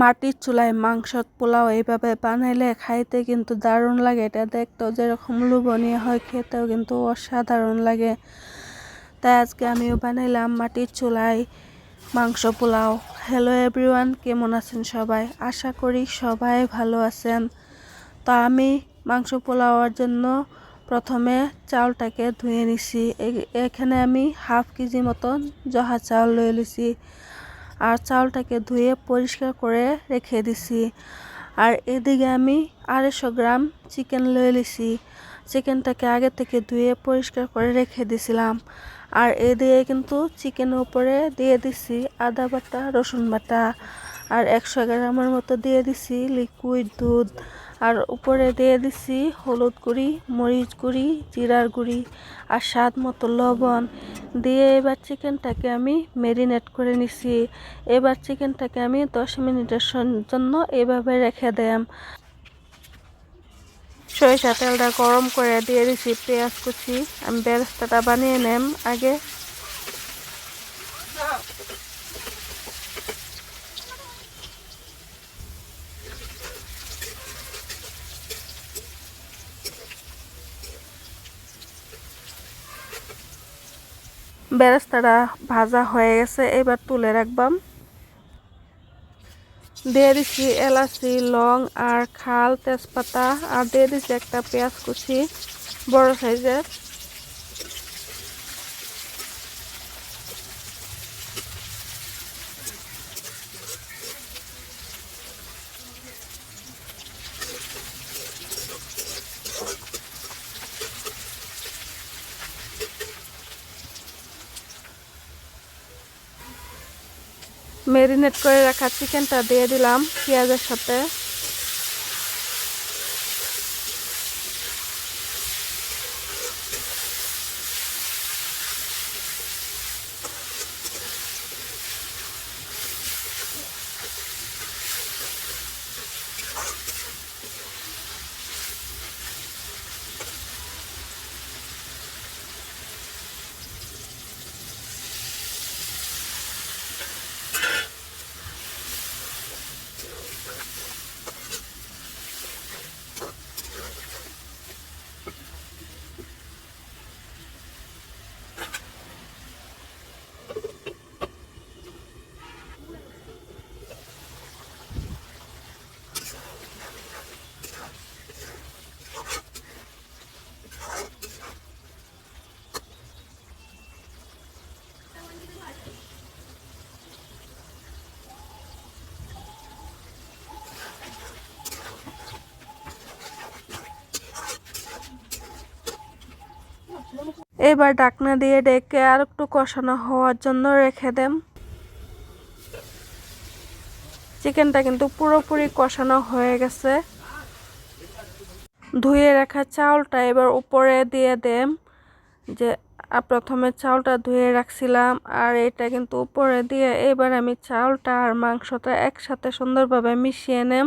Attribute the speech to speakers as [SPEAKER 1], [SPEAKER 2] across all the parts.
[SPEAKER 1] মাটির চুলায় মাংস পোলাও এইভাবে বানাইলে খাইতে কিন্তু দারুণ লাগে। এটা দেখতেও যেরকম লোভনীয় হয়, খেতেও কিন্তু অসাধারণ লাগে। তাই আজকে আমিও বানাইলাম মাটির চুলায় মাংস পোলাও। হ্যালো এভরিওয়ান কেমন আছেন সবাই? আশা করি সবাই ভালো আছেন। তো আমি মাংস পোলাওয়ার জন্য প্রথমে চাউলটাকে ধুয়ে নিছি। এখানে আমি হাফ কেজি মতন জহা চাউল লয়ে নিছি। আর চাউলটাকে ধুয়ে পরিষ্কার করে রেখে দিছি। আর এদিকে আমি আড়াইশো গ্রাম চিকেন লয়ে নিছি। চিকেনটাকে আগে থেকে ধুয়ে পরিষ্কার করে রেখে দিছিলাম। আর এদিকে কিন্তু চিকেনের উপরে দিয়ে দিছি আদা বাটা, রসুন বাটা। আর একশো গ্রামের মতো দিয়ে দিছি লিকুইড দুধ। আর উপরে দিয়ে দিছি হলুদ গুঁড়ি, মরিচ গুঁড়ি, জিরার গুঁড়ি আর স্বাদ মতো লবণ। দিয়ে এবার চিকেনটাকে আমি ম্যারিনেট করে নিছি। এবার চিকেনটাকে আমি দশ মিনিটের জন্য এভাবে রেখে দেম। সরিষা তেলটা গরম করে দিয়ে দিছি পেঁয়াজ কুচি। আমি বেরেস্তাটা বানিয়ে নেম আগে। বেরেস্তাটা ভাজা হয়ে গেছে, এবার তুলে রাখবাম। দিয়ে দিচ্ছি এলাচি, লং আর খাল, তেজপাতা, আর দিয়ে দিচ্ছি একটা পেঁয়াজ কুচি, বড় সাইজের। ম্যারিনেট করে রাখা চিকেনটা দিয়ে দিলাম পেঁয়াজের সাথে। এবার ডাকনা দিয়ে ডেকে আর একটু কষানো হওয়ার জন্য রেখে দেম। চিকেনটা কিন্তু পুরোপুরি কষানো হয়ে গেছে। ধুয়ে রাখা চাউলটা এবার উপরে দিয়ে দেম যে প্রথমে চাউলটা ধুয়ে রাখছিলাম আর এটা কিন্তু উপরে দিয়ে এবার আমি চাউলটা আর মাংসটা একসাথে সুন্দরভাবে মিশিয়ে নেম।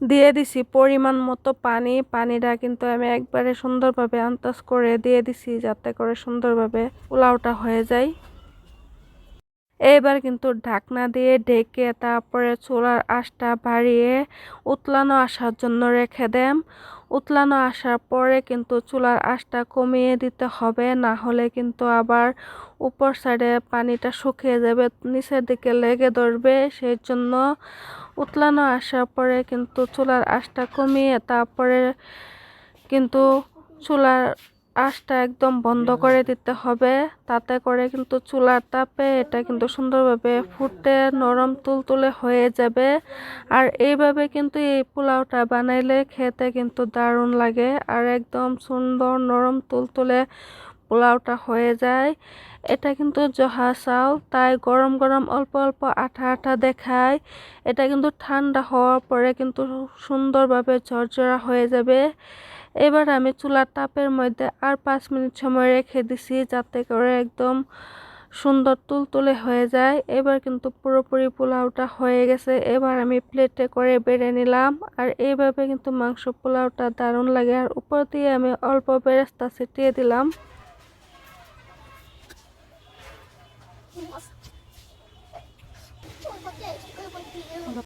[SPEAKER 1] দিয়ে দিছি পরিমাণ মতো পানি। পানিটা কিন্তু আমি একবারে সুন্দরভাবে আন্দাজ করে দিয়ে দিছি যাতে করে সুন্দরভাবে পোলাওটা হয়ে যায়। এবার কিন্তু ঢাকনা দিয়ে ঢেকে তারপরে চুলার আঁশটা বাড়িয়ে উতলানো আসার জন্য রেখে দেম। উতলানো আসার পরে কিন্তু চুলার আঁশটা কমিয়ে দিতে হবে, না হলে কিন্তু আবার উপর সাইডে পানিটা শুকিয়ে যাবে, নিচের দিকে লেগে ধরবে। সেই জন্য উতলানো আসার পরে কিন্তু চুলার আঁশটা কমিয়ে তারপরে কিন্তু চুলার আঁশটা একদম বন্ধ করে দিতে হবে। তাতে করে কিন্তু চুলার তাপে এটা কিন্তু সুন্দরভাবে ফুটে নরম তুলতুলে হয়ে যাবে। আর এইভাবে কিন্তু এই পোলাওটা বানাইলে খেতে কিন্তু দারুণ লাগে আর একদম সুন্দর নরম তুলতুলে পোলাওটা হয়ে যায়। এটা কিন্তু জহা চাউল তাই গরম গরম অল্প অল্প আঠা আঠা দেখায়। এটা কিন্তু ঠান্ডা হওয়ার পরে কিন্তু সুন্দরভাবে ঝরঝরা হয়ে যাবে। এবার আমি চুলার তাপের মধ্যে আর পাঁচ মিনিট সময় রেখে দিছি যাতে করে একদম সুন্দর তুলতুলে হয়ে যায়। এবার কিন্তু পুরোপুরি পোলাওটা হয়ে গেছে। এবার আমি প্লেটে করে বেড়ে নিলাম। আর এইভাবে কিন্তু মাংস পোলাওটা দারুণ লাগে। আর উপর দিয়ে আমি অল্প বেরেস্তা ছিটিয়ে দিলাম।